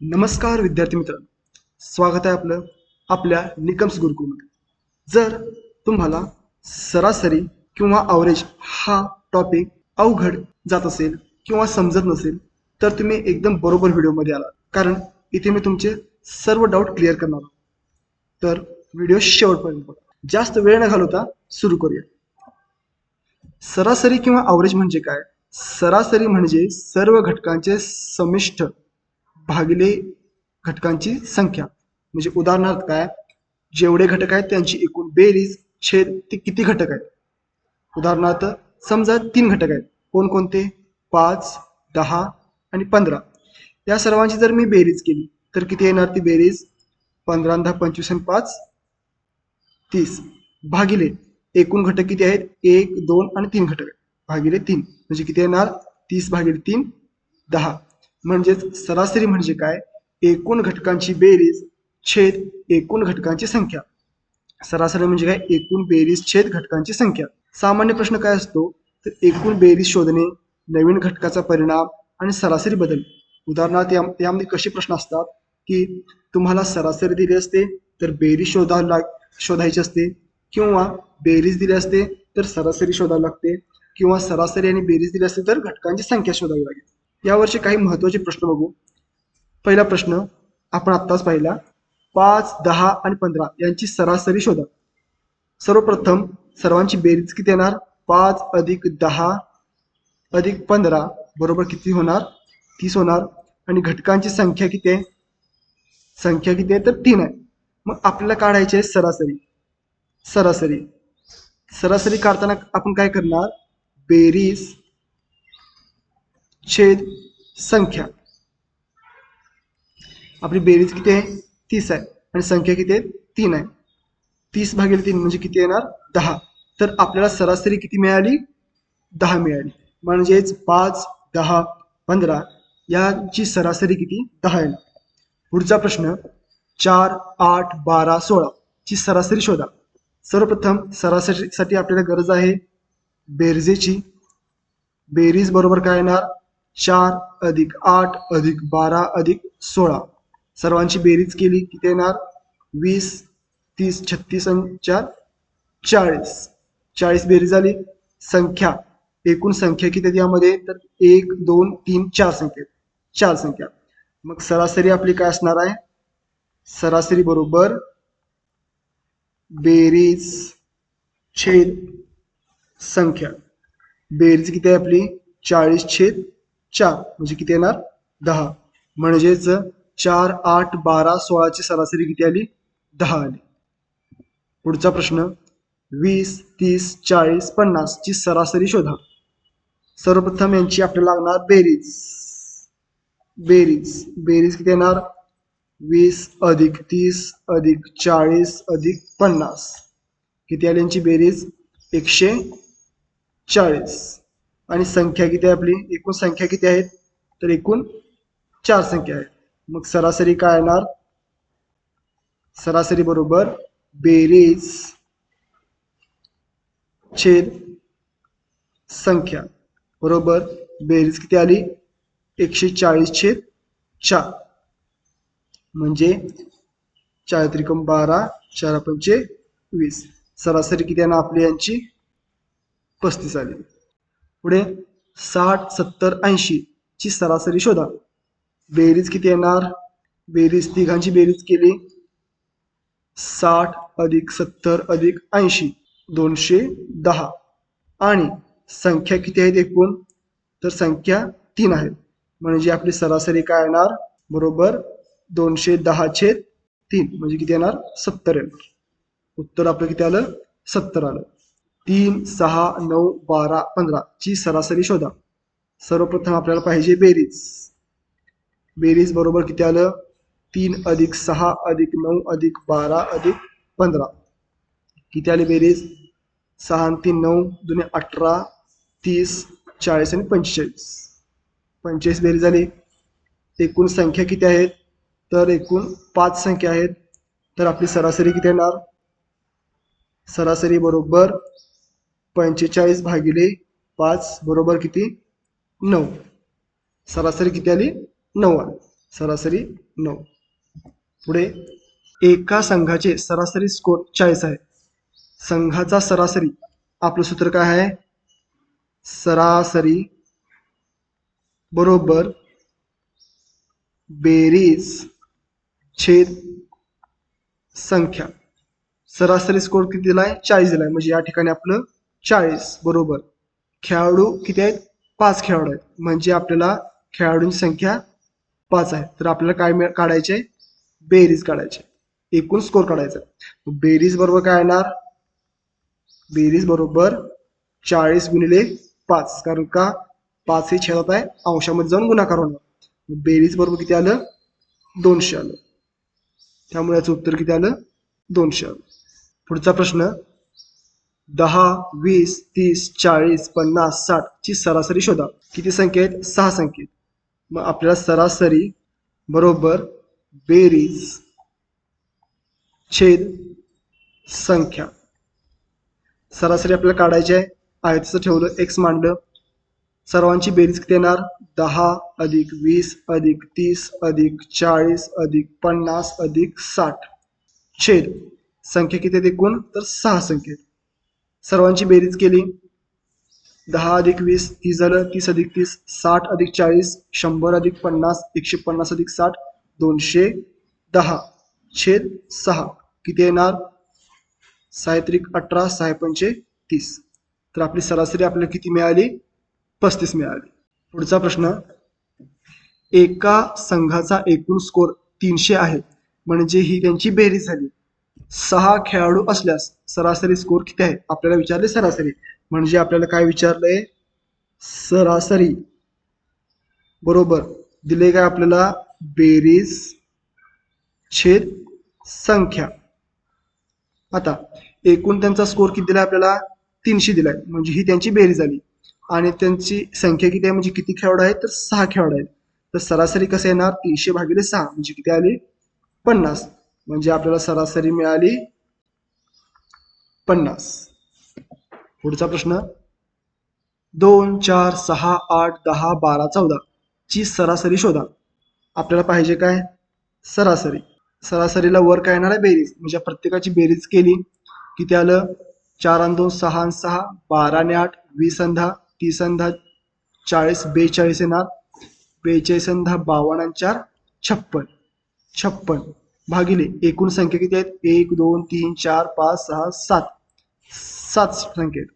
नमस्कार विद्यार्थी मित्रांनो. स्वागत आहे आपलं आपल्या निकम्स गुरुकुलमध्ये. जर तुम्हाला सरासरी किंवा अवरेज हा टॉपिक अवघड जात असेल किंवा समजत नसेल तर तुम्ही एकदम बरोबर व्हिडिओमध्ये आला कारण इथे मी तुमचे सर्व डाऊट क्लिअर करणार आहोत. तर व्हिडिओ शेवटपर्यंत बघा. जास्त वेळ न घालवता सुरू करूया. सरासरी किंवा अवरेज म्हणजे काय? सरासरी म्हणजे सर्व घटकांचे समिष्ट भागिले घटकांची संख्या. म्हणजे उदाहरणार्थ काय? जेवढे घटक आहेत त्यांची एकूण बेरीज छेद ते किती घटक आहेत? उदाहरणार्थ समजा तीन घटक आहेत. कोणकोणते? पाच दहा आणि पंधरा. या सर्वांची जर मी बेरीज केली तर किती येणार ती बेरीज? पंधरा दहा पंचवीस आणि पाच तीस. भागिले एकूण घटक किती आहेत? एक दोन आणि तीन घटक भागिले तीन. म्हणजे किती येणार? तीस भागिले तीन दहा. म्हणजेच सरासरी म्हणजे काय? एकूण घटकांची बेरीज छेद एकूण घटकांची संख्या. सरासरी म्हणजे काय? एकूण बेरीज छेद घटकांची संख्या. सामान्य प्रश्न काय असतो? तर एकूण बेरीज शोधणे नवीन घटकाचा परिणाम आणि सरासरी बदल. उदाहरणार्थ यामध्ये कसे प्रश्न असतात? की तुम्हाला सरासरी दिली असते तर बेरीज शोधा लाग शोधायची असते. किंवा बेरीज दिली असते तर सरासरी शोधावी लागते. किंवा सरासरी आणि बेरीज दिली असते तर घटकांची संख्या शोधावी लागेल. यावरचे काही महत्त्वाचे प्रश्न बघू. पहिला प्रश्न आपण आत्ताच पाहिला पाच दहा आणि पंधरा यांची सरासरी शोधा. सर्वप्रथम सर्वांची बेरीज किती येणार? पाच अधिक दहा अधिक पंधरा बरोबर किती होणार? तीस होणार. आणि घटकांची संख्या किती आहे? संख्या किती आहे? तर तीन आहे. मग आपल्याला काढायची आहे सरासरी. सरासरी. सरासरी काढताना आपण काय करणार? बेरीज छेद संख्या. आपली बेरीज किती आहे? तीस आहे. आणि संख्या किती आहे? तीन आहे. तीस भागेल तीन म्हणजे किती येणार? दहा. तर आपल्याला सरासरी किती मिळाली? दहा मिळाली. म्हणजेच पाच दहा पंधरा यांची सरासरी किती? दहा येणार पुढचा प्रश्न चार आठ बारा सोळा ची सरासरी शोधा. सर्वप्रथम सरासरीसाठी आपल्याला गरज आहे बेरजेची. बेरीज बरोबर काय येणार? चार अधिक आठ अधिक बारा अधिक सोळा. सर्वांची बेरीज केली किती येणार वीस तीस छत्तीस आणि चार. चाळीस. चाळीस बेरीज झाली. संख्या. एकूण संख्या किती आहेत यामध्ये? तर एक दोन तीन चार संख्या चार संख्या. मग सरासरी आपली काय असणार आहे? सरासरी बरोबर बेरीज छेद संख्या. बेरीज किती आहे आपली? चाळीस छेद चार म्हणजे किती येणार? दहा. म्हणजेच चार आठ बारा सोळाची सरासरी किती आली? दहा आली. पुढचा प्रश्न. वीस तीस चाळीस पन्नास ची सरासरी शोधा. सर्वप्रथम यांची आपल्याला लागणार बेरीज. बेरीज. बेरीज किती येणार? वीस अधिक तीस अधिक चाळीस अधिक पन्नास. किती आली यांची बेरीज? एकशे चाळीस. आणि संख्या किती आहे आपली? एकूण संख्या किती आहेत? तर एकूण चार संख्या आहेत. मग सरासरी काय येणार? सरासरी बरोबर बेरीज छेद संख्या. बरोबर? बेरीज किती आली? एकशे चाळीस छेद चार. म्हणजे चार त्रिकम बारा चार पंचे वीस. सरासरी किती येणार आपली यांची? पस्तीस आली. पुढे साठ सत्तर ऐंशी ची सरासरी शोधा. बेरीज किती येणार? बेरीज तिघांची बेरीज केली. साठ अधिक सत्तर अधिक ऐंशी दोनशे दहा. आणि संख्या किती आहेत एकूण? तर संख्या तीन आहेत म्हणजे आपली सरासरी काय येणार? बरोबर दोनशे दहा छेद तीन. म्हणजे किती येणार? सत्तर येणार. उत्तर आपलं किती आलं? सत्तर आलं. तीन सहा नऊ बारा पंधरा ची सरासरी शोधा. सर्वप्रथम आपल्याला पाहिजे बेरीज. बेरीज बरोबर किती आलं? तीन अधिक सहा अधिक नऊ अधिक बारा अधिक पंधरा. किती आली बेरीज? सहा तीन नऊ दोन अठरा तीस चाळीस आणि पंचेचाळीस. पंचेचाळीस बेरीज झाली एकूण संख्या किती आहेत? तर एकूण पाच संख्या आहेत. तर आपली सरासरी किती येणार? सरासरी बरोबर पंचेचाळीस भागिले पाच बरोबर किती? नऊ. सरासरी किती आली? नऊ आली. सरासरी नऊ. पुढे एका संघाचे सरासरी स्कोर चाळीस आहे. संघाचा सरासरी आपलं सूत्र काय आहे? सरासरी बरोबर बेरीज छेद संख्या. सरासरी स्कोर किती दिलाय चाळीस दिलाय म्हणजे या ठिकाणी आपलं चाळीस बरोबर. खेळाडू किती आहेत? पाच खेळाडू आहेत. म्हणजे आपल्याला खेळाडूंची संख्या पाच आहे. तर आपल्याला काय काढायचे? बेरीज काढायचे. एकूण स्कोर काढायचा. बेरीज बरोबर काय येणार? बेरीज बरोबर चाळीस गुणिले पाच. कारण का? पाच हे छेदात आहे. अंशामध्ये जाऊन गुणाकार होणार. बेरीज बरोबर किती आलं? दोनशे आलं. त्यामुळे याचं उत्तर किती आलं? दोनशे आलं. पुढचा प्रश्न दहा वीस तीस चाळीस पन्नास साठ ची सरासरी शोधा. किती संख्या आहेत? सहा संख्या आहेत. मग आपल्याला सरासरी बरोबर बेरीज छेद संख्या. सरासरी आपल्याला काढायची आहे. आहे तसं ठेवलं एक्स मांडलं. सर्वांची बेरीज किती येणार? दहा अधिक वीस अधिक तीस अधिक चाळीस अधिक पन्नास अधिक साठ. छेद. संख्या किती आहेत एकूण? तर सहा संख्या सर्वांची बेरीज केली. दहा अधिक वीस ही झालं तीस अधिक तीस साठ अधिक चाळीस शंभर अधिक पन्नास एकशे पन्नास अधिक साठ दोनशे दहा. छेद सहा. किती येणार? सायत्रिक अठरा सहा पंचे तीस. तर आपली सरासरी आपल्याला किती मिळाली? पस्तीस मिळाली. पुढचा प्रश्न. एका संघाचा एकूण स्कोर तीनशे आहे. म्हणजे ही त्यांची बेरीज झाली. सहा खेळाडू असल्यास सरासरी स्कोर किती आहे? आपल्याला विचारले सरासरी. म्हणजे आपल्याला काय विचारलंय? सरासरी. बरोबर. दिले काय आपल्याला? बेरीज छेद संख्या. आता एकूण त्यांचा स्कोर किती दिलाय आपल्याला? तीनशे दिलाय. म्हणजे ही त्यांची बेरीज झाली. आणि त्यांची संख्या किती आहे? म्हणजे किती खेळाडू आहेत? तर सहा खेळाडू आहेत. तर सरासरी कसं येणार? तीनशे भागिले सहा. म्हणजे किती आली? पन्नास. म्हणजे आपल्याला सरासरी मिळाली पन्नास. पुढचा प्रश्न. दोन चार सहा आठ दहा बारा चौदा. ची सरासरी शोधा. आपल्याला पाहिजे काय? सरासरी. सरासरीला वर काय येणार आहे? बेरीज. म्हणजे प्रत्येकाची बेरीज केली किती आलं? चार आणि दोन सहा आणि सहा. बारा आणि आठ वीस आणि दहा तीस आणि दहा चाळीस बेचाळीस येणार. बेचाळीस आणि दहा बावन्न आणि चार छप्पन. छप्पन. भागिले एकूण संख्या किती आहेत? एक दोन तीन चार पाच सहा सात. सात संख्या आहेत.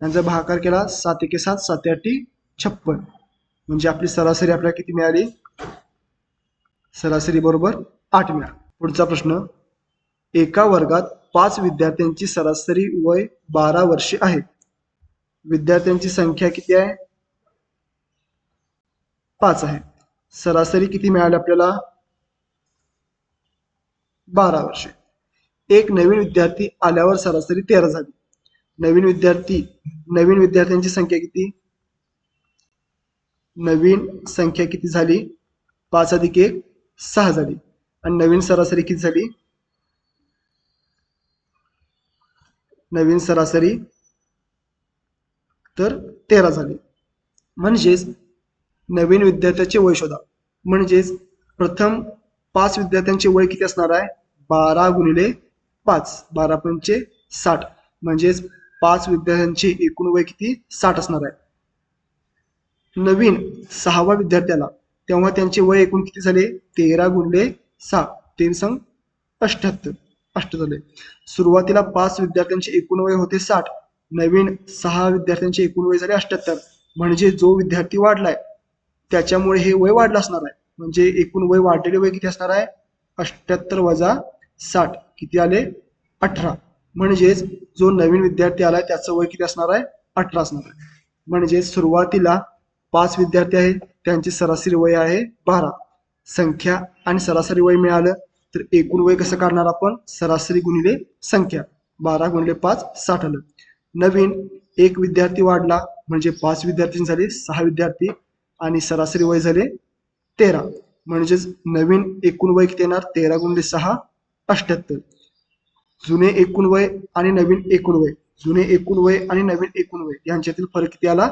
त्यांचा भाकार केला सात एके सात सात आठी छप्पन. म्हणजे आपली सरासरी आपल्याला किती मिळाली? सरासरी बरोबर आठ मिळाली. पुढचा प्रश्न. एका वर्गात पाच विद्यार्थ्यांची सरासरी वय बारा वर्षे आहे. विद्यार्थ्यांची संख्या किती आहे? पाच आहे. सरासरी किती मिळाली आपल्याला? बारा वर्षे. एक नवीन विद्यार्थी आल्यावर सरासरी तेरा झाली. नवीन विद्यार्थी नवीन विद्यार्थ्यांची संख्या किती? नवीन संख्या किती झाली? पाच अधिक एक सहा झाली. आणि नवीन सरासरी किती झाली? नवीन सरासरी तर तेरा झाली. म्हणजेच नवीन विद्यार्थ्याचे वय शोधा. म्हणजेच प्रथम पाच विद्यार्थ्यांचे वय किती असणार आहे? बारा गुणिले पाच. बारा पंचे साठ. म्हणजेच पाच विद्यार्थ्यांचे एकूण वय किती? साठ असणार आहे. नवीन सहावा विद्यार्थ्याला तेव्हा त्यांचे वय एकूण किती झाले? तेरा गुणले सहा तीन संग अष्ट्याहत्तर अष्ट झाले. सुरुवातीला पाच विद्यार्थ्यांचे एकूण वय होते साठ. नवीन सहा विद्यार्थ्यांचे एकूण वय झाले अष्ट्याहत्तर म्हणजे जो विद्यार्थी वाढलाय त्याच्यामुळे हे वय वाढलं असणार आहे. म्हणजे एकूण वय वाढलेले वय किती असणार आहे? अष्ट्याहत्तर वजा साठ किती आले? अठरा. म्हणजेच जो नवीन विद्यार्थी आलाय त्याचं वय किती असणार आहे? अठरा असणार आहे. म्हणजे सुरुवातीला पाच विद्यार्थी आहेत त्यांची सरासरी वय आहे बारा. संख्या आणि सरासरी वय मिळालं तर एकूण वय कसं काढणार आपण? सरासरी गुणिले संख्या. बारा गुणिले पाच साठ आलं. नवीन एक विद्यार्थी वाढला म्हणजे पाच विद्यार्थी झाले सहा विद्यार्थी आणि सरासरी वय झाले तेरा. म्हणजेच नवीन एकूण वय किती येणार? तेरा गुणिले सहा अठ्ठ्याहत्तर जुने एकूण वय आणि नवीन एकूण वय. जुने एकूण वय आणि नवीन एकूण वय. यांच्यातील फरक किती आला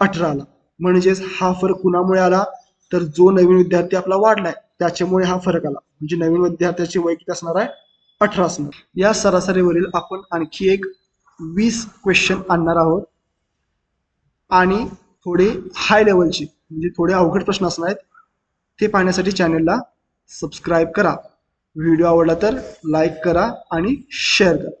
अठरा आला. म्हणजेच हा फरक कुणामुळे आला? तर जो नवीन विद्यार्थी आपला वाढलाय त्याच्यामुळे हा फरक आला. म्हणजे नवीन विद्यार्थ्याचे वय किती असणार आहे? अठरा असणार. या सरासरीवरील आपण आणखी एक वीस क्वेश्चन आणणार आहोत. आणि थोडे हाय लेवलचे म्हणजे थोडे अवघड प्रश्न असणार आहेत ते पाहण्यासाठी चॅनेलला सबस्क्राईब करा. व्हिडिओ आवडला तर लाईक करा आणि शेअर करा.